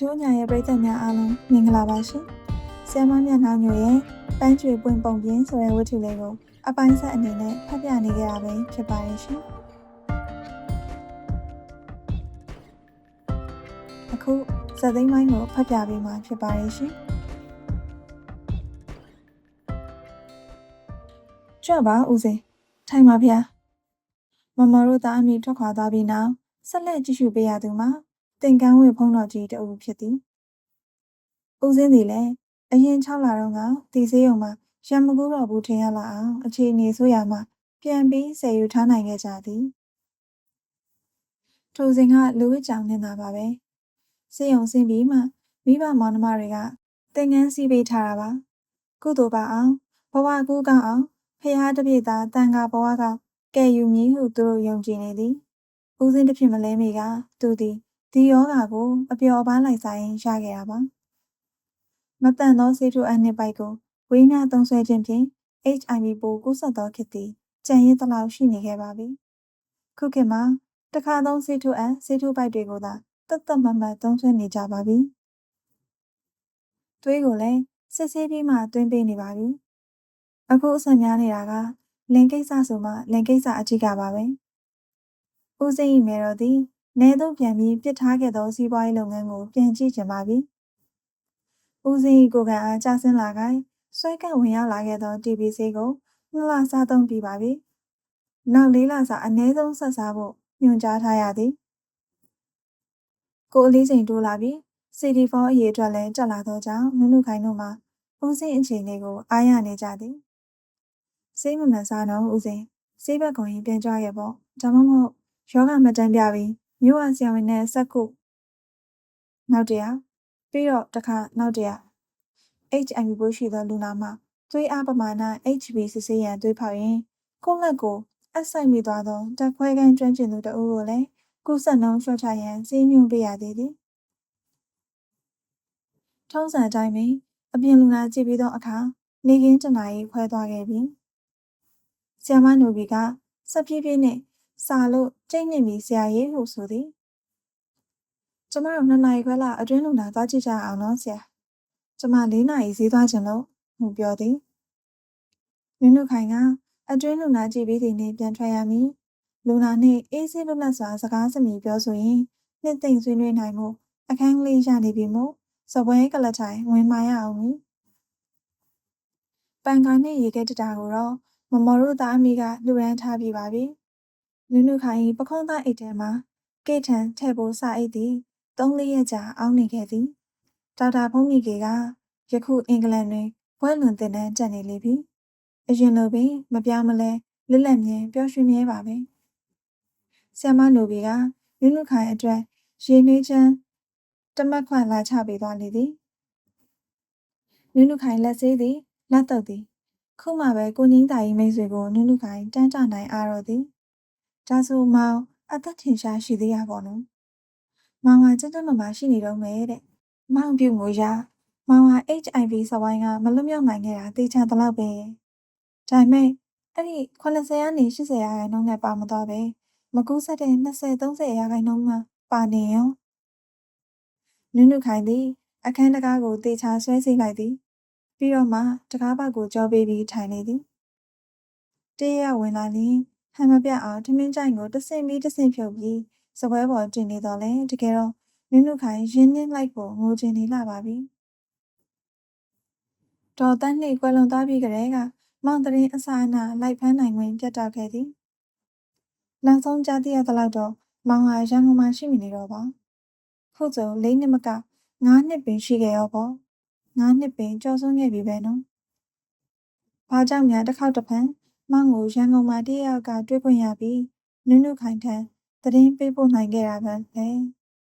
ဒိုးညာရဲ့ပရိသတ်များအားလုံးမင်္ဂလာပါရှင်။ဆရာမမြတ်နှောင်းမျိုးရဲ့ပန်းကျွေပွင့်ပုံပြင်းဆိုတဲ့ဝတ္ထုလေးကိုအပိုင်းဆက်အနေနဲ့ဖတ်ပြနေကြတာပဲဖြစ်ပါရဲ့ရှင်။အခုဇာတ်သိမ်းပိုင်းကိုဖတ်ပြပေးမှာဖြစ်ပါရဲ့ရှင်။ကြွပါဦးစေ။ထိုင်ပါဗျာ။မမတို့သားအမိထွက်ခွာသွားပြီးနောက်ဆက်လက်ကြည့်ရှုပေးရသူမှာ တင်ကန်းဝေဖုံးတော်ကြီးတအုပ်ဖြစ်သည်။ဦးစင်းသည်လည်းအရင်6လတော့ကတီစေးရုံမှာရံမကူတော့ဘူးထင်ရလာအောင်အခြေအနေဆိုရမှပြန်ပြီးဆယ်ယူထားနိုင်ခဲ့ကြသည်။ထိုစဉ်ကလူဝစ်ကြောင်နေတာပါပဲ။စေးရုံဆင်းပြီးမှမိဘမောင်နှမတွေကတင်ကန်းစီးပေးထားတာပါ။ကုသိုလ်ပါအောင်ဘဝကူးကောင်းအောင်ဖះတပြည့်သားတန်ခါဘဝကကဲယူမည်ဟုသူတို့ယုံကြည်နေသည်။ဦးစင်းတစ်ဖြစ်မလဲမိကသူသည် ဒီယောဂါကိုအပျော်ပါးလိုက်စားရင်ရခဲ့တာပါမတန်သောဆေးထုအနှစ်ပိုက်ကိုဝေးများသုံးဆွဲခြင်းဖြင့် HIV ပိုးကူးစက်သောခေတ်သည်ကြံရည်သလောက်ရှိနေခဲ့ပါပြီခုခေတ်မှာတခါသုံးဆေးထုအဆေးထုပိုက်တွေကိုသာတတ်တတ်မတ်မတ်သုံးဆွဲနေကြပါပြီသွေးကိုလည်းစစ်ဆေးပြီးမှတွင်းပေးနေပါပြီအခုအဆန်များနေတာကလင်ကိစ္စဆိုမှလင်ကိစ္စအကြီးကပါပဲဦးစိန်ဤမေတော်သည် နေသို့ပြန်ပြီးပြစ်ထားခဲ့သောစီးပွားရေးလုပ်ငန်းကိုပြန်ကြည့်ချင်ပါပြီ။ဦးစင်း၏ကိုယ်ကံအားကျဆင်းလာခိုင်းဆွဲကပ်ဝင်ရောက်လာခဲ့သော TBC ကိုနှစ်လစားသုံးပြီးပါပြီ။နောက်လေးလစာအနည်းဆုံးဆက်စားဖို့ညွှန်ကြားထားရသည်။ကိုအလေးချိန်တိုးလာပြီး CD4 အရေးအတွက်လည်းတက်လာသောကြောင့်နုနုခိုင်တို့မှာဦးစင်းအခြေအနေကိုအားရနေကြသည်။စိတ်မမှန်စားတော့ဦးစင်းစိတ်ဘက်ကုန်ရင်ပြန်ကြရပေါ့ဒါမှမဟုတ်ယောဂမတန်းပြပြီး မြို့ဝဆရာဝန်နဲ့ဆက်ခုနောက်တရားပြီးတော့တစ်ခါနောက်တရား HIV ပိုးရှိသောလူနာမှာသွေးအားပမာဏ HB စစ်ဆေးရန်သွေးဖောက်ရင်ကိုယ့်လက်ကိုအဆိုင်မိသွားသောတက်ခွဲကိုင်းကျွမ်းကျင်သူတအုပ်ကိုလည်းကုသနှုံးလျှော့ချရန်စီးညွှန်ပေးရသေးသည်ထုံးစံအတိုင်းပင်အပြင်လူနာကြည့်ပြီးသောအခါနေကင်းတနာရီခွဲသွားခဲ့ပြီဆ iam မနိုဘီကစပ်ပြေးပြေးနဲ့ စာလို့ကျိတ်နေပြီဆရာကြီးဟုဆိုသည်ကျမတို့နှစ်နာရီခွဲလောက်အတွင်းလူနာသွားကြည့်ကြအောင်နော်ဆရာကျမ၄နာရီဈေးသွားခြင်းလို့မှုပြောသည်နုနုခိုင်ကအတွင်းလူနာကြည့်ပြီးဒီနေ့ပြန်ထွက်ရမည်လူနာနှင့်အေးဆေးလွတ်လပ်စွာစကားစမြည်ပြောဆိုရင်နှစ်သိမ့်ဆွေးနွေးနိုင်မှုအခန်းကလေးရနေပြီမို့စပွဲကလထိုင်ဝင်မာရအောင်မည်ပန်ကာနှင့်ရေခဲတတာကိုတော့မမော်တို့သားအမိကလူရန်ထားပြီးပါပြီ နုနုခိုင်ပခုံးသားအိတ်ထဲမှာကိတ်ထန်ထဲ့ဖို့စာအိတ်သည်သုံးလေးရက်ကြာအောင်းနေခဲ့သည်ဒေါက်တာဖုံးမီကေကယခုအင်္ဂလန်တွင်ဘွဲလွန်တင်တန်းတက်နေလေပြီအရင်လိုပင်မပြောင်းမလဲလစ်လက်မြဲပျော်ရွှင်မြဲပါပဲဆ iam မနိုဘီကနုနုခိုင်အတွက်ရေနှွေးချမ်းတမက်ခွန်လာချပေးသွားလေသည်နုနုခိုင်လက်ဆေးသည်လက်တုပ်သည်ခုမှပဲကိုငင်းတာကြီးမိတ်ဆွေကိုနုနုခိုင်တန်းကြနိုင်အားတော့သည် ဒါဆိုမောင်အသက်ထင်ရှားရှိသေးရပါတော့။မောင်ကကြက်ကြက်မမရှိနေတော့မယ်တဲ့။မောင်ပြုတ်ငိုရမောင်က HIV စဝိုင်းကမလွတ်မြောက်နိုင်ခဲ့တာသိချင်တယ်လို့ပဲ။ဒါပေမဲ့အဲ့ဒီ80ကနေ80ရာခိုင်နှုန်းနဲ့ပါမတော့ပဲမကူးဆက်တဲ့20 30ရာခိုင်နှုန်းမှပါနေရော။နုနုခိုင်သည်အခန်းတကားကိုတေချာဆွဲစိလိုက်သည်။ပြီးတော့မှတကားပေါက်ကိုကြောပေးပြီးထိုင်နေသည်။တေးရဝင်လာရင် ဟန်မပြအောင်ထမင်းကြိုင်ကိုတဆင့်ပြီးတဆင့်ဖြုတ်ပြီးစပွဲပေါ်တင်နေတော့လေတကယ်တော့နုနုခိုင်ရင်းနှင်းလိုက်ဖို့ငိုချင်နေလာပါပြီဒေါ်တန်းနှိကွယ်လွန်သွားပြီးကြတဲ့ကမောင်တရင်အစာအနာလိုက်ဖမ်းနိုင်ဝင်ပြတ်တောက်ခဲ့သည်နောက်ဆုံးကြားသိရသလောက်တော့မောင်ဟာရန်ကုန်မှာရှိနေတော့ပါခုဆိုလေးနှစ်မကငါးနှစ်ပင်ရှိခဲ့ရောပေါ့ငါးနှစ်ပင်ကြော်ဆုံးခဲ့ပြီပဲနော်ဘာကြောင့်များတစ်ခေါက်တစ်ဖန် မောင်ကိုရန်ကုန်မှာတယောက်ကတွေ့ခွင့်ရပြီးနုနုခိုင်ထံသတင်းပေးပို့နိုင်ခဲ့တာပဲလေ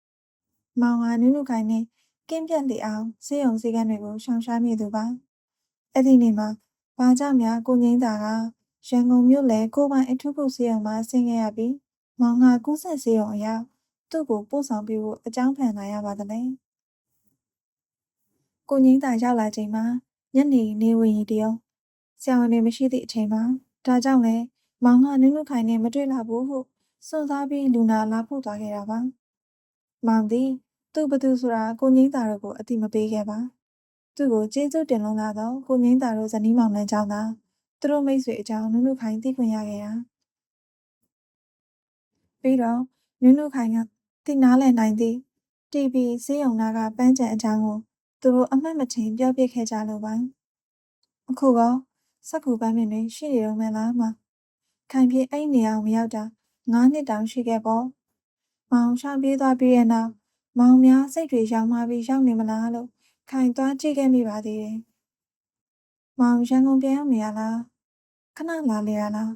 ။မောင်ဟာနုနုခိုင်နဲ့ကင်းပြတ်လေအောင်စေယုံစည်းကမ်းတွေကိုရှောင်ရှားမိသူပါ။အဲ့ဒီနေ့မှာဘာကြောင့်များကိုငိမ့်တာကရန်ကုန်မြို့လေကိုပိုင်အထုခုစေယုံမှာဆင်းခဲ့ရပြီးမောင်ကကူးဆက်စေယုံအရာသူ့ကိုပို့ဆောင်ပေးဖို့အကြောင်းဖန်လာရပါသလဲ။ကိုငိမ့်တာရောက်လာချိန်မှာညနေနေဝင်ရီတယော ဆရာဝန်တွေမရှိသည့်အချိန်မှာဒါကြောင့်လဲမောင်ကနုနုခိုင်နဲ့မတွေ့လာဘူးဟုစွန့်စားပြီးလူနာလာဖို့သွားခဲ့တာပါ။မောင်သည်သူဘသူဆိုတာကိုငိမ့်တာတို့ကိုအတိမပေးခဲ့ပါသူ့ကိုကျေးဇူးတင်လုံးလာတော့ကိုငိမ့်တာတို့ဇနီးမောင်နှံကြောင့်သာသူတို့မိတ်ဆွေအကြောင်းနုနုခိုင်သိခွင့်ရခဲ့တာပြီးတော့နုနုခိုင်ကတိနားလည်နိုင်သည် TV ဈေးရုံနာကပန်းချံအကြောင်းကိုသူတို့အမှတ်မထင်ပြောပြခဲ့ကြလို့ပါအခုက စက္ကူပန်းပင်တွေရှိနေတော့မလားမခိုင်ပြေအဲ့နေအောင်မရောက်တာ9နှစ်တောင်ရှိခဲ့ပေါ့မောင်ရှောင်ပြေးသွားပြီးရဲ့နောက်မောင်များစိတ်တွေရောင်မှပြီးရောက်နေမလားလို့ခိုင်သွားကြည့်ခဲ့မိပါသေးတယ်မောင်ရန်ကုန်ပြန်ရောက်နေရလားခဏလာလေရလား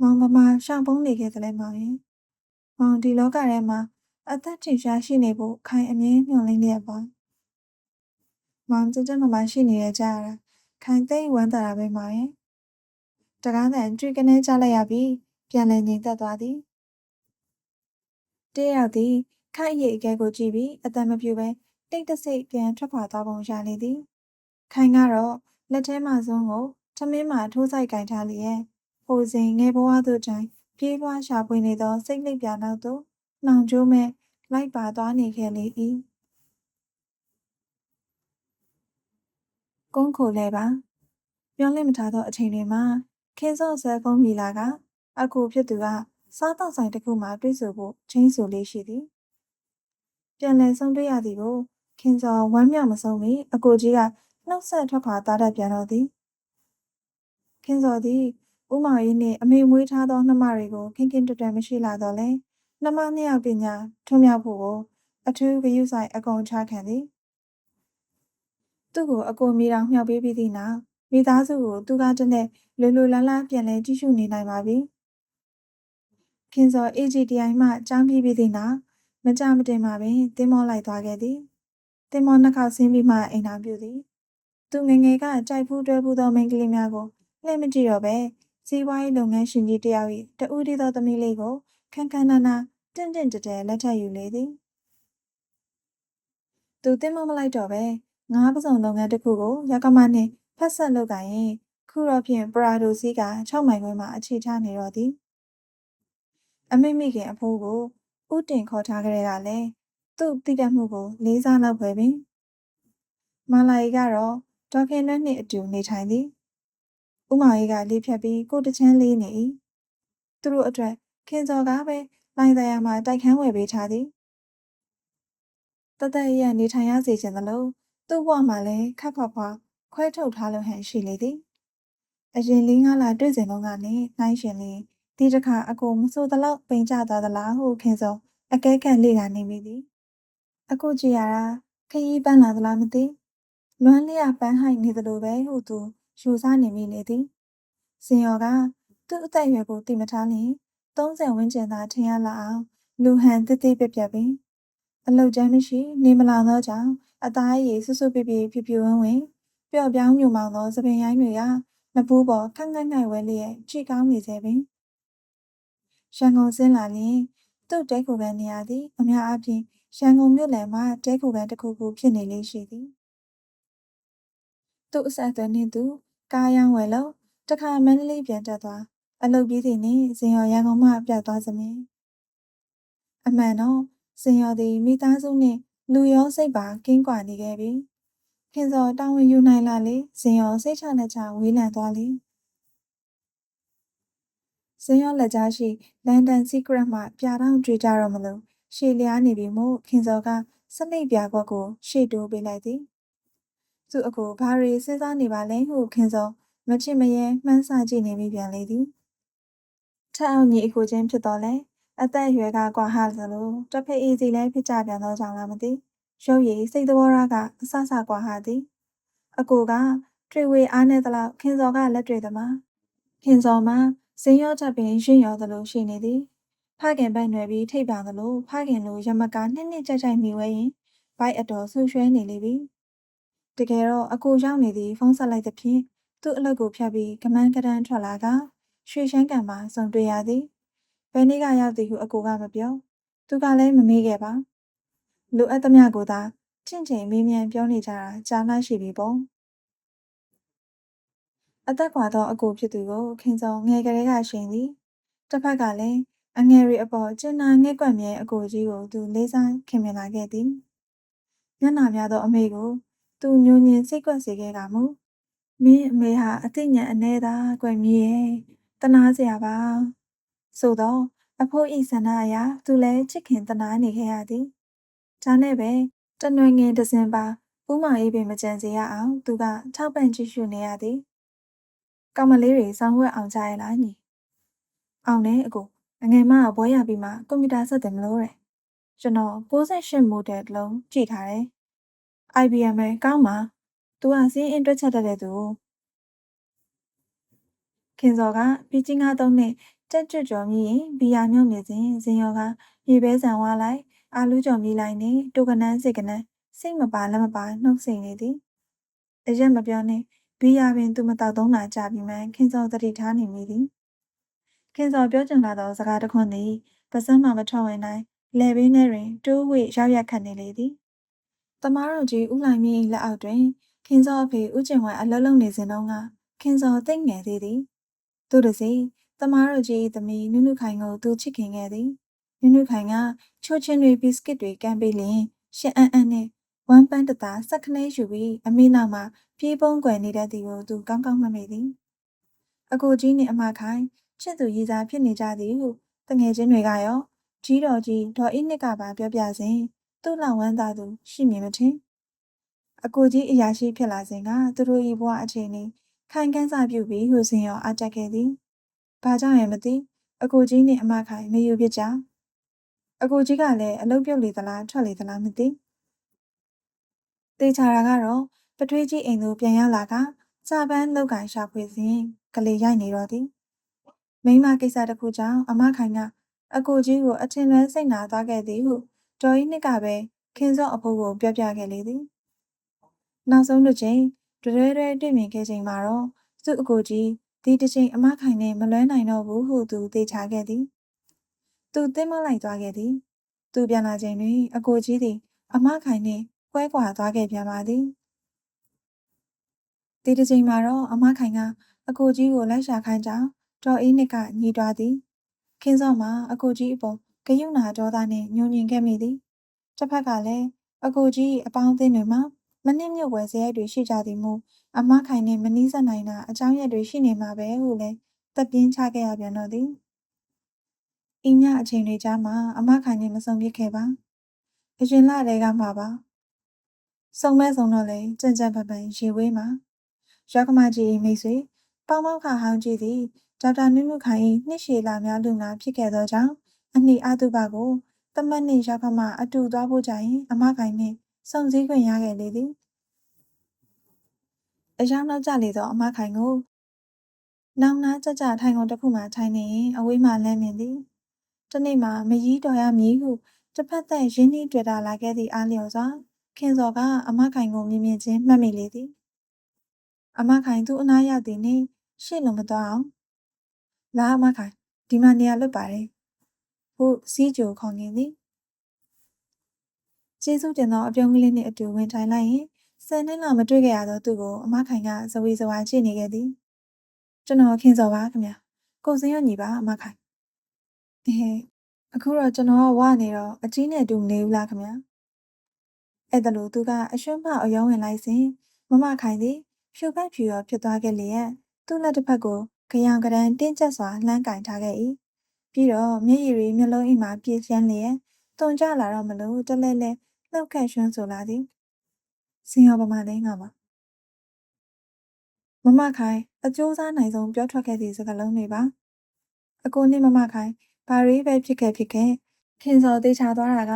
မောင်မမရှောင်ပုံးနေခဲ့တယ်လေမောင်ရင်မောင်ဒီလောကထဲမှာအသက်ထင်ရှားရှိနေဖို့ခိုင်အမြဲမျှော်လင့်နေရပါမောင်ကြကြမမရှိနေရကြရတာ ခိုင်သိမ့်ဝမ်းသာတာပဲမောင်ရင်တကားတန်ကြွေကနေကြလိုက်ရပြီပြန်လည်ငြိမ်သက်သွားသည်တည့်ရောက်သည်ခိုင်ရဲ့အကဲကိုကြည့်ပြီးအသက်မပြူပဲတိတ်တဆိတ်ပြန်ထွက်ခွာသွားပုံရလေသည်ခိုင်ကတော့လက်ထဲမှစွန်းကိုထမင်းမှထိုးဆိုင်ကင်ထားလျက်ဟိုစဉ်ငယ်ဘဝသို့တိုင်ပြေးလွှားရှာဖွေနေသောစိတ်လိပ်ပြာနောက်သို့နှောင်ကျိုးမဲ့လိုက်ပါသွားနေခဲ့လေ၏ ကုန်းခိုလဲပါပြောလင့်မထားသောအချိန်တွေမှာခင်းစော့ဆဲဖုန်းမိလာက အခုဖြစ်သူကစားတော့ဆိုင်တစ်ခုမှတွေ့ဆိုဖို့ချင်းဆိုလေးရှိသည်ပြန်လည်ဆုံးတွေ့ရသည်ကိုခင်စော်ဝမ်းမြောက်မဆုံးမီအကိုကြီးကနှုတ်ဆက်ထွက်ခွာသားတတ်ပြန်တော့သည်ခင်စော်သည်ဥမောင်ရီနှင့်အမေမွေးထားသောနှမတွေကိုခင်ခင်တွတ်တွတ်မရှိလာတော့လဲနှမနှစ်ယောက်ပညာထွံ့မြောက်ဖို့ကိုအထူးဂရုစိုက်အကုန်ချခံသည် သူ့ကိုအကိုမိတော်မြှောက်ပေးပြီးသည့်နောက်မိသားစုကိုသူကတည်းကလွယ်လွယ်လားလားပြန်လဲကြည့်ရှုနေနိုင်ပါပြီခင်စော် AGTI မှကြားပြီးပြီးသည့်နောက်မကြမတင်မှာပင်တင်းမောလိုက်သွားခဲ့သည်တင်မောနှစ်ခေါက်ဆင်းပြီးမှအိမ်တော်ပြုသည်သူငငယ်ကကြိုက်ဖူးတွဲဖူးသောမိန်းကလေးများကိုလှည့်မကြည့်တော့ပဲစီးပွားရေးလုပ်ငန်းရှင်ကြီးတယောက်၏တဦးတည်းသောသမီးလေးကိုခန်းခန်းနာနာတင့်တင့်တတဲလက်ထပ်ယူလေသည်သူတင်မမလိုက်တော့ပဲ ငါးပစုံလုပ်ငန်းတစ်ခုကိုရကမနှင့်ဖက်ဆက်လုပ်ကိုင်ရင်ခုတော့ဖြင့်ပရာဒိုစီက6မိုင်ခွဲမှာအခြေချနေတော့သည်အမိမိခင်အဖိုးကိုဥတင်ခေါ်ထားကြတဲ့ကလည်းသူ့တိတတ်မှုကိုလေးစားလောက်ပဲပင်မာလာရီကတော့ဒေါခင်နှင့်အတူနေထိုင်သည်ဥမာရီကလေးဖြတ်ပြီးကိုတချမ်းလေးနေ၏သူတို့အတွက်ခင်စော်ကားပဲလိုင်းတရားမှာတိုက်ခန်းဝယ်ပေးထားသည်တသက်ရနေထိုင်ရစေခြင်းသလို သူ့ဘဝမှာလည်းခက်ခွာခွာခွဲထုတ်ထားလို့ဟန်ရှိလေသည်အရင်လေးငါးလာတွေ့စဉ်လုံးကနေနှိုင်းရှင်လေးဒီတစ်ခါအကိုမဆိုးသလောက်ပိန်ကြသွားသလားဟုခင်စောအကဲခတ်လေ့လာနေမိသည်အခုကြည့်ရတာခရီးပန်းလာသလားမသိလွမ်းလျပန်းဟိုက်နေသလိုပဲဟုသူယူဆနေမိလေသည်စင်ရော်ကသူ့အသက်အရွယ်ကိုသိမထားလျင်30ဝန်းကျင်သာထင်ရလာအောင်လူဟန်တိတိပြပြပင်အလုတ်ချမ်းမရှိ နေမလာသောကြောင့် အသားရည်ဆွဆွပြပြဖြူဖြူဝင်းဝင်းပျော့ပြောင်းမြူမောင်သောသပင်ရိုင်းတွေကနဘူးပေါ်ခန့်ခန့်ငိုင်ဝဲလျက်ကြည့်ကောင်းနေစေပင်ရန်ကုန်ဆင်းလာလျင်သူ့တဲခုကန်နေရာသည်အများအားဖြင့်ရန်ကုန်မြို့လယ်မှာတဲခုကန်တစ်ခုခုဖြစ်နေလေးရှိသည်သူ့အဆက်အသွယ်နှင့်သူကားရောင်းဝယ်လို့တခါမန္တလေးပြန်တက်သွားအလုပ်ပြီးသည်နှင့်ဇင်ရော်ရန်ကုန်မှပြောက်သွားစမြင်အမှန်တော့ဇင်ရော်သည်မိသားစုနှင့် လူရောစိတ်ပါကင်းကွာနေခဲ့ပြီခင်စော်တာဝန်ယူနိုင်လာလေဇင်ရော်စိတ်ချလက်ချဝေးလံသွားလေဇင်ရော်လက်ကြားရှိလန်ဒန်စီကရက်မှပြာတော့ကြွေကြတော့မလို့ရှေ့လျားနေပြီမို့ခင်စော်ကစနိတ်ပြာခွက်ကိုရှေ့တိုးပေးလိုက်သည်သူ့အကိုဘာရီစဉ်းစားနေပါလဲဟုခင်စော်မချစ်မရဲမှန်းဆကြည့်နေမိပြန်လေသည်ထက်အောင်ညီအကိုချင်းဖြစ်တော့လဲ အသက်အရွယ်ကကွာဟသလိုတစ်ဖက်အေးစီလည်းဖြစ်ကြပြန်သောကြောင့်လားမသိရုပ်ရည်စိတ်သဘောထားကအဆဆကွာဟသည်အကိုကတွေ့ဝေအားနေသလောက်ခင်စော်ကလက်တွေ့သမားခင်စော်မှာဇင်းရောချက်ပင်ရှင်ရောသလိုရှိနေသည်ဖခင်ပိုက်နွယ်ပြီးထိပ်ပြောင်သလိုဖခင်လိုရမကာနှစ်နှစ်ကြိုက်ကြိုက်မိဝဲရင်ဘိုက်အတော်ဆူရွှဲနေလေပြီတကယ်တော့အကိုရောက်နေသည်ဖုန်းဆက်လိုက်သဖြင့်သူ့အလုပ်ကိုဖြတ်ပြီးကမန်းကတန်းထွက်လာကရွှေရှမ်းကန်မှာစုံတွေ့ရသည် ဘယ်နေ့ကရောက်သည်ဟုအကိုကမပြောသူကလည်းမမေးခဲ့ပါလိုအပ်သမျှကိုသာချင့်ချိန်မေးမြန်းပြောနေကြတာကြားလိုက်ရှိပြီပေါ့အသက်ကွာသောအကိုဖြစ်သူကိုခင်စောငယ်ကလေးကရှင်သည်တစ်ဖက်ကလည်းအငယ်ရီအပေါ်ကျင်နာငဲ့ကွက်မြဲအကိုကြီးကိုသူလေးစားခင်မြင်လာခဲ့သည်။မျက်နှာများသောအမေကို သူညှို့ညင်စိတ်ကွက်စေခဲ့ကမူမင်းအမေဟာအသိဉာဏ်အ ਨੇ သာကွယ်မြည်ရဲ့တနာစရာပါ ဆိုတော့အဖိုးဤဆန္ဒအရာသူလည်းချစ်ခင်တနာနေခဲ့ရသည်ဒါနဲ့ပဲတနွေငင်တစင်ပါဥမာအေးပင်မကြံစေရအောင်သူကထောက်ပံ့ကြည့်ရှုနေရသည်ကောင်မလေးတွေစောင်းဝက်အောင်ကြရလားညီအောင်နဲ့အကိုအငယ်မကဘွဲရပြီးမှကွန်ပျူတာဆက်တယ်မလို့တဲ့ကျွန်တော်68 model တစ်လုံးကြည့်ထားတယ် IBM ပဲကောင်းပါသူကစင်းအင်းတွက်ချက်တတ်တဲ့သူခင်စော်ကပြီးချင်းကားသုံးနဲ့ တက်ကြွကြော်မြည်ရင်ဘီယာမြုံမြစဉ်ဇင်ရောကမြေပဲဆန်ဝါလိုက်အာလူးကြော်မြည်လိုက်နဲ့တိုကနန်းစိတ်ကနန်းစိတ်မပါလက်မပါနှုတ်ဆိတ်နေသည်အရက်မပြောနဲ့ဘီယာပင်သူမတောက်သုံးလာကြပြီးမှခင်စော်တတိထားနေမိသည်ခင်စော်ပြောချင်လာသောစကားတခွန်းသည်ပစံမှမထွက်ဝင်နိုင်လေဘေးထဲတွင်တိုးဝှေ့ရောက်ရက်ခတ်နေလေသည်တမားတော်ကြီးဦးလိုင်မြင့်၏လက်အောက်တွင်ခင်စောအဖေဦးကျင်ဝိုင်အလုံးလုံးနေစဉ်တုန်းကခင်စောသိမ့်ငယ်သေးသည်သူတစီ တမားတော်ကြီး၏သမီးနုနုခိုင်ကိုသူချစ်ခင်ခဲ့သည်နုနုခိုင်ကချိုးချင်းတွေဘီစကစ်တွေကမ်းပေးလျင်ရှစ်အန်းအန်းနဲ့ဝမ်ပန်းတသားစက်ခနဲယူပြီးအမေနောက်မှာပြေးပုံးကွယ်နေတတ်သည်ကိုသူကောင်းကောင်းမှတ်မိသည်အကိုကြီးနှင့်အမခိုင်ချစ်သူရည်စားဖြစ်နေကြသည်ဟုတငယ်ချင်းတွေကရောကြီးတော်ကြီးဒေါ်အင်းနစ်ကပါပြောပြစဉ်သူ့လောက်ဝမ်းသာသူရှိမည်မထင်အကိုကြီးအရာရှိဖြစ်လာစဉ်ကသူတို့၏ဘဝအခြေအနေခိုင်ခန်းစာပြုပြီးဟူစဉ်ရောအတက်ခဲ့သည်။ ဘာကြောင့်ရမသိအကိုကြီးနှင့်အမခိုင်မယူဖြစ်ကြ။အကိုကြီးကလည်းအလုပ်ပြုတ်လေသလားထွက်လေသလားမသိ။တေချာတာကတော့ပထွေးကြီးအိမ်သို့ပြန်ရောက်လာကစာပန်းလောက်ကင်ရှာဖွေစဉ်ကလေးရိုက်နေတော့သည်။မိမကိစ္စတစ်ခုကြောင့်အမခိုင်ကအကိုကြီးကိုအထင်လွဲစိတ်နာသွားခဲ့သည်ဟုဒေါ်ကြီးနှစ်ကပဲခင်စော့အဖိုးကိုပြောပြခဲ့လေသည်။နောက်ဆုံးတစ်ချိန်တွဲတွဲတွေ့မြင်ခဲ့ချိန်မှာတော့သူ့အကိုကြီး ဒီတစ်ချိန်အမခိုင်နဲ့မလွဲနိုင်တော့ဘူးဟုသူသိချခဲ့သည်။သူသင်းမလိုက်သွားခဲ့သည်။သူပြန်လာချိန်တွင် အကိုကြီးသည် အမခိုင်နှင့်ကွဲကွာသွားခဲ့ပြန်ပါသည်။ဒီတစ်ချိန်မှာတော့အမခိုင်ကအကိုကြီးကိုလိုက်ရှာခိုင်းကြောင်းဒေါ်အေးနှစ်ကညီးတွားသည်။ခင်းစော့မှာအကိုကြီးအပေါ်ဂယုဏဒေါသနှင့်ညှို့ညင်ခဲ့မိသည်။တစ်ဖက်ကလည်းအကိုကြီးအပေါင်းအသင်းတွေမှာ မနစ်မြုပ်ဝယ်စရိုက်တွေရှိကြသည်မို့အမခိုင်နှင့်မနီးစပ်နိုင်တာအကြောင်းရက်တွေရှိနေမှာပဲဟုလည်းသက်ပြင်းချခဲ့ရပြန်တော့သည်။ဤညအချိန်တွေကြားမှာအမခိုင်နှင့်မဆုံဖြစ်ခဲ့ပါ။အရင်လတည်းကမှပါ။ဆုံမဲဆုံတော့လေကြံ့ကြံ့ပန်ပန်ရေဝေးမှာရောက်ကမကြီး၏မိတ်ဆွေပေါင်းပေါင်းခါဟောင်းကြီးသည်ဒေါက်တာနုနုခိုင်၏နှစ်ရှည်လာများလူနာဖြစ်ခဲ့သောကြောင့်အနှိအတုပကိုတမတ်နှင့်ရောက်ကမအတူသွားဖို့ကြရင်အမခိုင်နှင့် စုံစည်းခွင့်ရခဲ့လေသည်အယောင်နောက်ကျလေသောအမခိုင်ကိုနောင်နာကြကြထိုင်ကုန်တစ်ခုမှထိုင်နေရင်အဝေးမှလမ်းမြင်သည်တနေ့မှမရီးတော်ရမည်ဟုတစ်ဖက်သက်ရင်းနှီးတွေ့တာလာခဲ့သည့်အားလျော်စွာခင်စော်ကအမခိုင်ကိုမြင်မြင်ချင်းမှတ်မိလေသည်အမခိုင်သူ့အနားရောက်သည်နှင့်ရှေ့လုံမသွားအောင်လာအမခိုင်ဒီမှာနေရာလွတ်ပါတယ်ဟုစီးကြိုခေါင်နေသည် ကျေးဇူးတင်သောအပြုံးကလေးနှင့်အတူဝင်ထိုင်လိုက်ရင်ဆယ်နှစ်လောက်မတွေ့ခဲ့ရသောသူကိုအမခိုင်ကဇဝေဇဝါကြည့်နေခဲ့သည်ကျွန်တော်ခင်စော်ပါခင်ဗျာကိုစင်းရညီပါအမခိုင်အဲအခုတော့ကျွန်တော်ကဝနေတော့အကြီးနဲ့တူမနေဘူးလားခင်ဗျာအဲ့ဒါလို့သူကအရွှန်းမအယောင်းဝင်လိုက်စဉ်မမခိုင်သည်ဖြူပတ်ဖြူရောဖြစ်သွားခဲ့လျက်သူ့လက်တစ်ဖက်ကိုကြောင်ကရန်တင်းကျပ်စွာလှမ်းကင်ထားခဲ့၏ပြီးတော့မျက်ရည်တွေမျက်လုံးအိမ်မှာပြည့်စမ်းလျက်တုန်ကြလာတော့မလို့တလဲလဲ လှုပ်ခတ်ရွှန်းဆိုလာသည်စင်ရောပမာလဲငါပါမမခိုင်အကျိုးစားနိုင်ဆုံးပြောထွက်ခဲ့သည့်စကားလုံးတွေပါအကိုနဲ့မမခိုင်ဘာရေးပဲဖြစ်ခဲ့ဖြစ်ခဲ့ခင်စော်သေးချာသွားတာက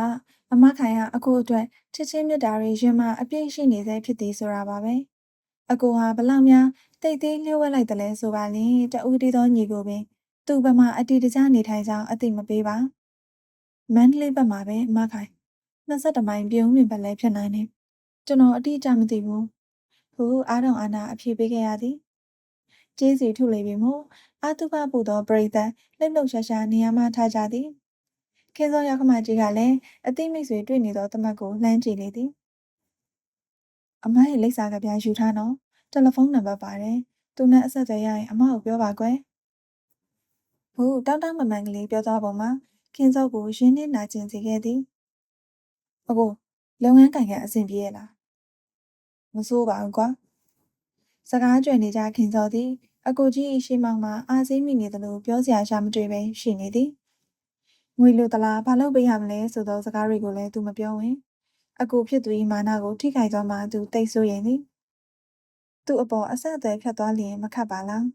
အမခိုင်ကအကိုအတွက်ချစ်ချင်းမြတ်တာတွေရင်မှအပြည့်ရှိနေသေးဖြစ်သည်ဆိုတာပါပဲအကိုဟာဘလောက်များတိတ်သေးလျှို့ဝှက်လိုက်တယ်လဲဆိုပါလေတူတီသောညီကိုပင်သူ့ဘမှာအတီတကျနေထိုင်ကြောင်းအသိမပေးပါမန္တလေးဘက်မှာပဲအမခိုင် 22မိုင်ပြုံးမြင်ဘက်လဲဖြစ်နိုင်တယ်ကျွန်တော်အတိအကျမသိဘူးဟူအားတောင်အာနာအဖြေပေးခဲ့ရသည်ကျေးစီထုလေပြီမို့အာတုပပူသောပရိသတ်လှုပ်လှုပ်ရှားရှားနေရာမှထားကြသည်ခင်းစောရောက်ခမကြီးကလည်းအသိမိတ်ဆွေတွေ့နေသောတမတ်ကိုလှမ်းကြည့်လေသည်အမရဲ့လိပ်စာကပြယူထားနော်တယ်လီဖုန်းနံပါတ်ပါတယ်သူနဲ့အဆက်အသွယ်ရရင်အမကိုပြောပါကွယ်ဟိုတောင်းတမမှန်ကလေးပြောသွားပုံမှာခင်းစောကိုရင်းနှင်းနာကျင်စေခဲ့သည် အကိုလုပ်ငန်းကံကအဆင်ပြေရဲ့လားမဆိုးပါဘူးကွာစကားကြွယ်နေကြခင်စောသည်အကိုကြီးရှိမောင်မှာအာစင်းမိနေတယ်လို့ပြောစရာရှာမတွေ့ပဲရှိနေသည်ငွေလိုသလားဘာလို့ပေးရမလဲဆိုသောစကားတွေကိုလည်းသူမပြောဝင်အကိုဖြစ်သူ၏မာနကိုထိခိုက်သွားမှသူတိတ်ဆိုးရင်သည်သူ့အပေါ်အဆက်အသွယ်ဖြတ်သွားလျင်မခတ်ပါလား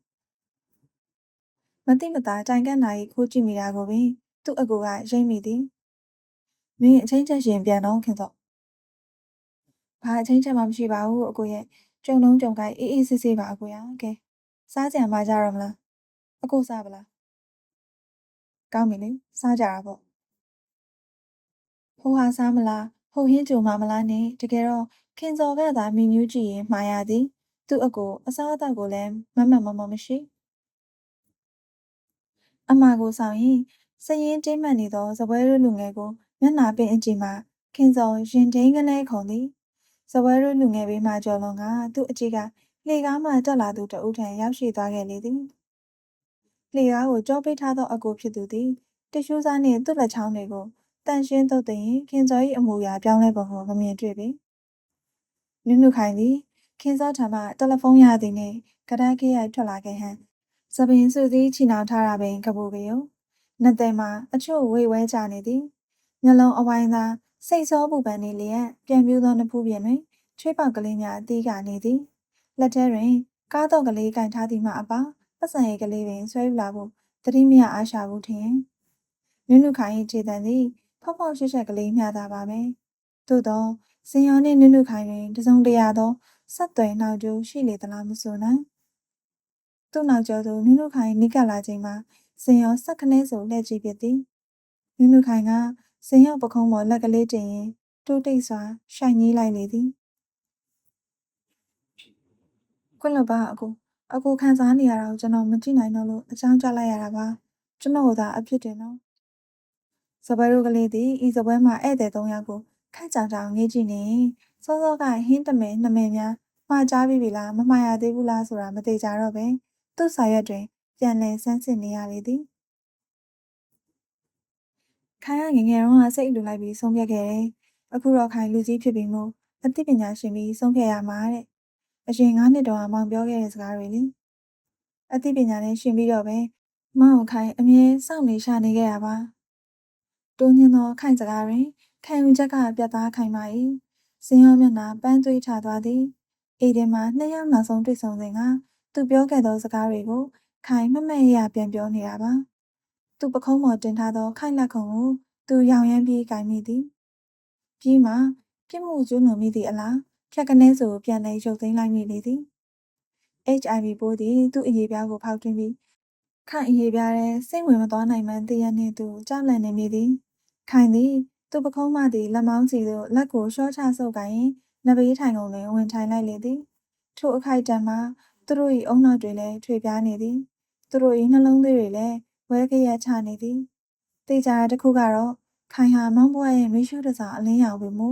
မတိမတာတိုင်ကန့်နာ၏ခိုးကြည့်မိတာကိုပင်သူ့အကူကရိမ့်မိသည် မင်းအချင်းချက်ရှင်ပြန်တော့ခင်စောဘာအချင်းချက်မှမရှိပါဘူးအကိုရဲ့ကြုံလုံးကြုံကိုက်အေးအေးဆေးဆေးပါအကိုရကဲစားကြံမကြရမလားအကိုစားပလားကောင်းပြီလေစားကြတာပေါ့ဟိုဟာစားမလားဟိုဟင်းကြုံမမလားနဲ့တကယ်တော့ခင်စော်ကသာမီနူးကြည့်ရင်မှားရသည် သူ့အကိုအစားအသောက်ကိုလည်းမမှန်မမမရှိအမကိုဆောင်ရင်စရင်တင်းမှန်နေသောဇပွဲရုလူငယ်ကို မျက်နာပင်အကြည့်မှာခင်စော်ရင်ထိန်ကလေးခုံသည်ဇပွဲရုလူငယ်ဘေးမှကြော်လွန်ကသူ့အကြည့်ကလေကားမှတက်လာသူတဦးထံရောက်ရှိသွားခဲ့လေသည်လေကားကိုကြောပိတ်ထားသောအကိုဖြစ်သူသည်တ िश ူးစားနှင့်သူ့လက်ချောင်းတွေကိုတန်ရှင်းသုတ်သိရင်ခင်စော်၏အမူအရာပြောင်းလဲပုံကိုမမြင်တွေ့ပေနုနုခိုင်သည်ခင်စောထံမှတယ်လီဖုန်းရသည်နှင့်ကဒက်ခေးရိုက်ထွက်လာခဲ့ဟန်စပင်စုသည်ချီနှောင်ထားတာပင်ကပူကယုံနှက်သည်မှာအချို့ဝေဝဲကြနေသည် မျက်လုံးအဝိုင်းသာစိတ်ဆောပူပန်နေလျက်ပြန်ပြူသောနဖူးပြင်တွင်ချွေးပေါက်ကလေးများအသေးကနေသည်လက်ထဲတွင် ကားတော့ကလေးကင်ထားသည်မှအပါပတ်စံရိတ်ကလေးပင်ဆွဲယူလာဖို့တတိမယအားရှာဘူးထင်နုနုခိုင်၏ခြေတံသည်ဖောက်ဖောက်ရှက်ရှက်ကလေးမျှတာပါပဲသို့သောစင်ရောနှင့်နုနုခိုင်တွင်တစုံတရာသောဆက်သွယ်နောက်ကျိုးရှိလေသလားမဆိုနိုင်သူ့နောက်ကျောသို့နုနုခိုင်နိကလာချိန်မှာစင်ရောဆက်ခနဲဆိုလှည့်ကြည့်ဖြစ်သည်နုနုခိုင်က စင်ရောပခုံးပေါ်လက်ကလေးတင်ရင်တိုးတိတ်စွာရှိုင်ကြီးလိုက်လေသည်ခွင့်လွတ်ပါအကိုအကိုခံစားနေရတာကိုကျွန်တော်မကြည့်နိုင်တော့လို့အချောင်းချလိုက်ရတာပါကျွန်တော်ကသာအဖြစ်တင်တော့စပွဲတို့ကလေးသည်ဤစပွဲမှာဧည့်သည်၃ယောက်ကိုခန့်ကြောင်ကြောင်ငေးကြည့်နေစောစောကဟင်းတမဲနှမဲများမှားကြားပြီးပြီလားမမှားရသေးဘူးလားဆိုတာမသေးကြတော့ပဲသူ့စာရွက်တွင်ပြန်လည်ဆန်းစစ်နေရလေသည် ခိုင်ကငငယ်တုန်းကစိတ်လူလိုက်ပြီးဆုံးဖြတ်ခဲ့တယ်အခုတော့ခိုင်လူကြီးဖြစ်ပြီးမို့အသိပညာရှင်ပြီးဆုံးဖြတ်ရမှာတဲ့အရင်9နှစ်တုန်းကမောင်ပြောခဲ့တဲ့စကားတွေလေအသိပညာနဲ့ရှင်ပြီးတော့ပဲမောင်ခိုင်အမြဲစောင့်နေရှာနေခဲ့ရပါတိုးညင်းသောခိုင်စကားတွင်ခံယူချက်ကပြတ်သားခိုင်ပါ၏စင်ရောမျက်နှာပန်းသွေးထသွားသည်အိမ်ထဲမှာနှစ်ယောက်နောက်ဆုံးတွေ့ဆုံစဉ်ကသူပြောခဲ့သောစကားတွေကိုခိုင်မမက်ရပြန်ပြောနေတာပါ သူပခုံးပေါ်တင်ထားသောခိုင်လက်ခုံကိုသူရောင်ရမ်းပြီးကင်မိသည်ပြီးမှပြစ်မှုကျူးလွန်မိသည့်အလားဖြတ်ကနေဆိုပြန်လဲရုပ်သိမ်းလိုက်မိလေသည် HIV ပိုးသည်သူ့အရေးပြားကိုဖောက်ထွင်းပြီးခိုင်အရေးပြားတဲ့စိတ်ဝင်မသွားနိုင်မှန်းသိရနှင့်သူကြောက်လန့်နေမိသည်ခိုင်သည်သူ့ပခုံးမသည်လက်မောင်းစီသို့လက်ကိုရှော့ချဆုပ်ကိုင်နဘေးထိုင်ကုန်တွင်ဝင်ထိုင်လိုက်လေသည်ထို့အခိုက်တံမှာသူတို့၏အုံနောက်တွေလည်းထွေပြားနေသည်သူတို့၏နှလုံးသွေးတွေလည်း ဝဲကရက်ချနေသည်တေချာတစ်ခုကတော့ခိုင်ဟာမောင်ဘွားရဲ့မိရှုတစားအလင်းရောင်ပင်မူ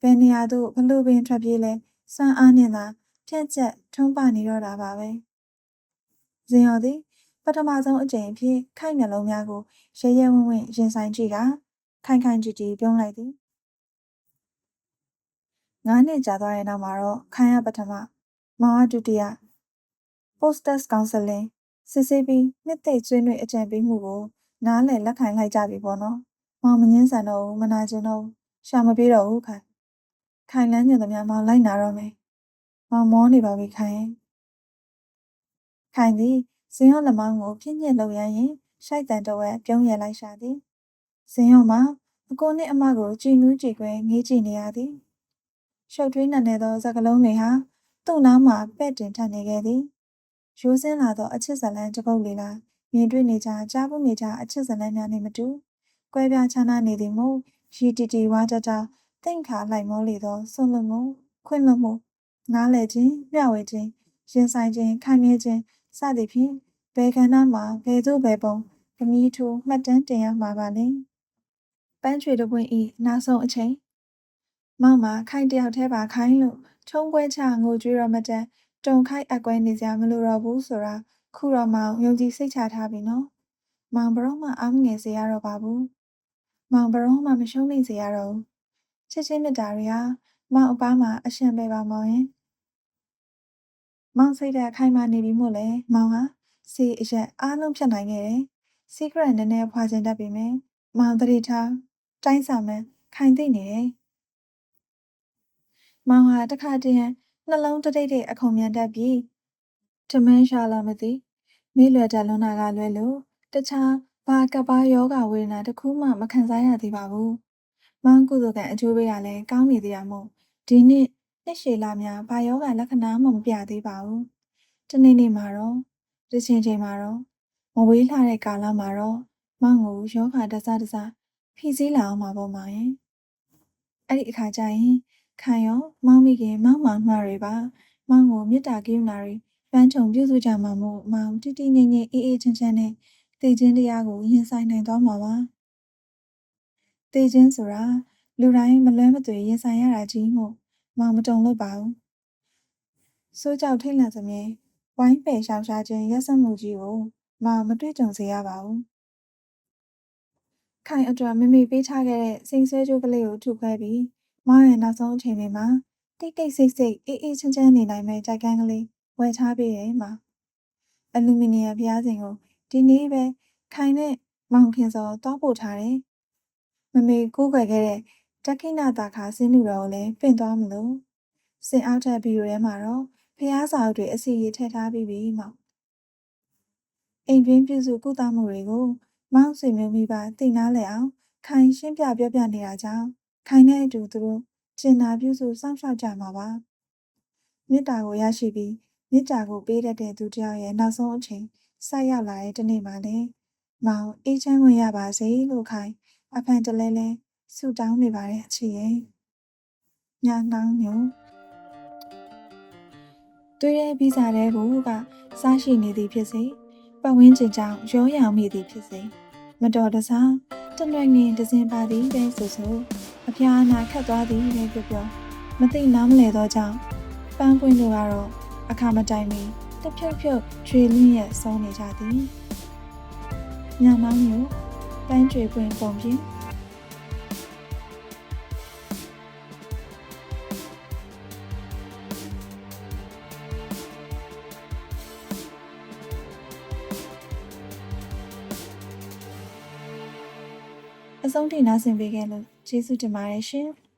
ဘယ်နေရာသို့ဘလို့ပင်ထွက်ပြေးလဲစွမ်းအားနှင့်သာဖြန့်ချက်ထုံးပနေတော့တာပါပဲဇင်ရော်သည်ပထမဆုံးအကြိမ်အဖြစ်ခိုင်နှလုံးများကိုရဲရဲဝံ့ဝံ့ရင်ဆိုင်ကြည့်ကခိုင်ခိုင်ကြည်ကြည်ပြုံးလိုက်သည်ငါးနှစ်ကြာသွားတဲ့နောက်မှာတော့ခိုင်ရပထမမောင်အဒုတိယ posters counseling စစ်ဆေးပြီးနှစ်သိမ့်ကျွေးနွေအကြံပေးမှုကိုနားလည်လက်ခံလိုက်ကြပြီပေါ့နော်။မောင်မငင်းဆန်တော့ဘူးမနာကျင်တော့ဘူးရှာမပြေတော့ဘူးခိုင်။ခိုင်လန်းညွန်သမျှမောင်လိုက်နာတော့မယ်။မောင်မောနေပါပြီခိုင်ရဲ့။ခိုင်သည်ဇင်ရောလက်မောင်းကိုပြင်းပြင်းလှုပ်ရမ်းရင်ရှိုက်တန်တော့ဝဲပြုံးရလိုက်ရှာသည်။ဇင်ရောမှာအကိုနှင့်အမကိုကြည်နူးကြည်ခွဲငေးကြည့်နေရသည်။ရှုပ်ထွေးနက်နဲသောစကလုံးတွေဟာသူ့နားမှာပဲ့တင်ထပ်နေခဲ့သည်။ ရိုးစင်းလာသောအချစ်ဇလန်းတစ်ပုတ်လေးလားမြင်တွေ့နေကြကြားဖို့နေကြအချစ်ဇလန်းများနှင့်မတူ။ကွဲပြားခြားနားနေသည်မို့ရီတီတီဝါတတာတိန့်ခါလိုက်မောလေသောဆွလွတ်မှုခွင့်လွတ်မှုနားလည်ခြင်းမျှဝေခြင်းရင်ဆိုင်ခြင်းခံမြဲခြင်းစသည်ဖြင့်ဘယ်ကဏ္ဍမှာဘယ်သို့ဘယ်ပုံအမီးထိုးမှတ်တမ်းတင်ရမှာပါလဲပန်းချွေတပွင့်ဤနောက်ဆုံးအချိန်မောင်မှာခိုင်တယောက်တည်းပါခိုင်းလို့ချုံပွဲချငိုကြွေးရမတန် တုံခိုက်အကွဲနေစရာမလိုတော့ဘူးဆိုတာခုတော့မောင်ယုံကြည်စိတ်ချထားပြီနော်မောင်ဘရောမှအားမငယ်စေရတော့ပါဘူးမောင်ဘရောမှမရှုံးနေစေရတော့ဘူးချစ်ချင်းမြတ်တာတွေဟာမောင်အပားမှာအရှင်ပဲပါမောင်ရင်မောင်စိတ်ဓာတ်ခိုင်မာနေပြီမို့လဲမောင်ဟာစီအရက်အားလုံးဖြတ်နိုင်ခဲ့တယ် secret နည်းနည်းဖွာခြင်းတတ်ပေမဲ့မောင်တတိထားတိုင်းစာမှန်ခိုင်သိနေတယ်မောင်ဟာတခါတည်း နှလုံးတတိတ်တိတ်အခုံမြန်တတ်ပြီးထမင်းရှာလာမသိမေးလွယ်တတ်လွန်းတာကလွဲလို့တခြားဘာကပ်ပါယောဂဝေဒနာတစ်ခုမှမခံစားရသေးပါဘူးမောင်ကုသကအကျိုးပေးရလဲကောင်းနေသေးရမို့ဒီနှစ်နှစ်ရှည်လာများဘာယောဂလက္ခဏာမှမပြသေးပါဘူးတနေ့နေ့မှာတော့တစ်ချိန်ချိန်မှာတော့မဝေးလှတဲ့ကာလမှာတော့မောင်ကိုယောဂတစားတစားဖြည့်စည်းလာအောင်ပါပေါ့မောင်ရင်အဲ့ဒီအခါကျရင် ခံရောမောင်မိခင်မောင်မောင်မှားတွေပါမောင်ကိုမေတ္တာကရုဏာတွေပန်းချုံပြုစုကြမှာမို့မောင်တိတိငိမ့်ငိမ့်အေးအေးချမ်းချမ်းနဲ့တည်ခြင်းတရားကိုရင်ဆိုင်နိုင်သွားမှာပါတည်ခြင်းဆိုတာလူတိုင်းမလွဲမသွေရင်ဆိုင်ရတာကြီးမို့မောင်မတုံလို့ပါဘူးစိုးကြောက်ထိတ်လန့်စမြဲဝိုင်းပယ်ရှောင်ရှားခြင်းရက်စက်မှုကြီးကိုမောင်မတွေ့ကြုံစေရပါဘူးခိုင်အတွက်မမေပေးထားခဲ့တဲ့စိန်ဆွဲကြိုးကလေးကိုထုခွဲပြီး မောင်ရဲ့နောက်ဆုံးအချိန်တွေမှာတိတ်တိတ်ဆိတ်ဆိတ်အေးအေးချမ်းချမ်းနေနိုင်မဲ့ကြိုက်ကန်းကလေးဝယ်ထားပေးတယ်မှာအလူမီနီယံဖျားစင်ကိုဒီနေ့ပဲခိုင်နဲ့မောင်ခင်စောတောက်ပို့ထားတယ်မမေကိုးကွယ်ခဲ့တဲ့တက္ကိနာတာခါစင်းလူတော်ကိုလည်းပင့်သွားမလို့စင်အောက်ထပ်ဗီဒီယိုထဲမှာတော့ဖျားစာအုပ်တွေအစီအရေးထည့်ထားပြီးပြီမောင်အိမ်တွင်းပြုစုကုသမှုတွေကိုမောင်ဆွေမျိုးမိဘသိနာလဲအောင်ခိုင်ရှင်းပြပြောပြနေတာကြောင့် ခိုင်နဲ့အတူသူတို့ကျင်နာပြုစုစောင့်ရှောက်ကြမှာပါမေတ္တာကိုရရှိပြီးမေတ္တာကိုပေးတတ်တဲ့သူတစ်ယောက်ရဲ့နောက်ဆုံးအချိန်ဆက်ရောက်လာတဲ့ဒီနေ့မှာလေမောင်အေးချမ်းဝင်ရပါစေလို့ခိုင်အဖန်တလဲလဲဆုတောင်းနေပါတယ်အချစ်ရဲ့ညာနှောင်းမျိုးတွေ့တဲ့ဗီဇာတဲ့ဘူးကစားရှိနေသည်ဖြစ်စေပတ်ဝန်းကျင်ကြောင့်ရောရောင်မိသည်ဖြစ်စေမတော်တဆတနွယ်ငင်ဒဇင်ပါသည်ပဲဆိုဆို အဖျားအနာခတ်သွားသည်ပဲပြောပြောမသိနားမလဲတော့ကြောင့်ပန်းပွင့်တို့ကတော့အခါမတိုင်မီတဖြုတ်ဖြုတ်ချွေလင်းရဲ့ဆုံးနေကြသည်ညမောင်းမျိုးပန်းချွေပွင့်ပုံပြင်အဆုံးထိနားဆင်ပေးခဲ့လို့ ကျေးဇူးတင်ပါတယ်ရှင်။